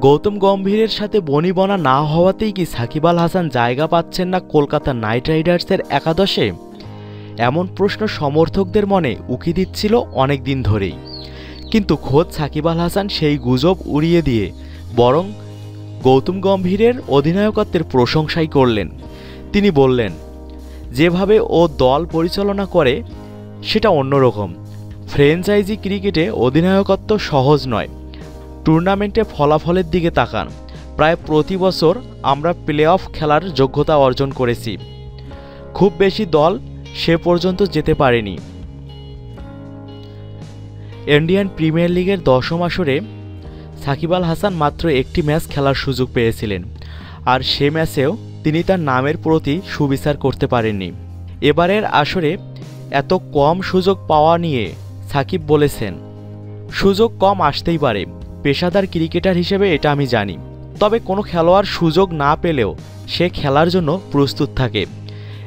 গৌতম গম্ভীরের সাথে বনিবনা না হওয়াতেই কি সাকিব আল হাসান জায়গা পাচ্ছেন না কলকাতা নাইট রাইডার্সের একাদশে? এমন প্রশ্ন সমর্থকদের মনে উকি দিচ্ছিল অনেক দিন ধরেই। কিন্তু খোদ সাকিব আল হাসান সেই গুজব উড়িয়ে দিয়ে বরং গৌতম গম্ভীরের অধিনায়কত্বের প্রশংসাই করলেন। তিনি বললেন, যেভাবে ও দল পরিচালনা করে, সেটা অন্যরকম। ফ্র্যাঞ্চাইজি ক্রিকেটে অধিনায়কত্ব সহজ নয়। টুর্নামেন্টে ফলাফলের দিকে তাকান। প্রায় প্রতি বছর আমরা প্লে অফ খেলার যোগ্যতা অর্জন করেছি। খুব বেশি দল সে পর্যন্ত যেতে পারেনি। ইন্ডিয়ান প্রিমিয়ার লিগের দশম আসরে সাকিব আল হাসান মাত্র একটি ম্যাচ খেলার সুযোগ পেয়েছিলেন আর সে ম্যাচেও তিনি তার নামের প্রতি সুবিচার করতে পারেননি। এবারের আসরে এত কম সুযোগ পাওয়া নিয়ে সাকিব বলেছেন, সুযোগ কম আসতেই পারে। পেশাদার ক্রিকেটার হিসেবে এটা আমি জানি। তবে কোনো খেলোয়াড় সুযোগ না পেলেও সে খেলার জন্য প্রস্তুত থাকে।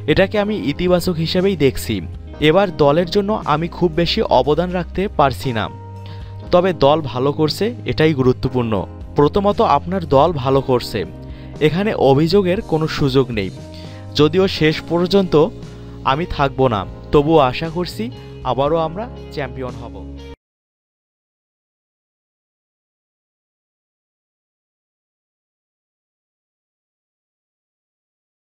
এটাকে আমি ইতিবাচক হিসেবেই দেখছি। এবার দলের জন্য আমি খুব বেশি অবদান রাখতে পারছি না। তবে দল ভালো করছে, এটাই গুরুত্বপূর্ণ। প্রথমত আপনার দল ভালো করছে। এখানে অভিযোগের কোনো সুযোগ নেই। যদিও শেষ পর্যন্ত আমি থাকব না, তবুও আশা করছি আবারও আমরা চ্যাম্পিয়ন হব।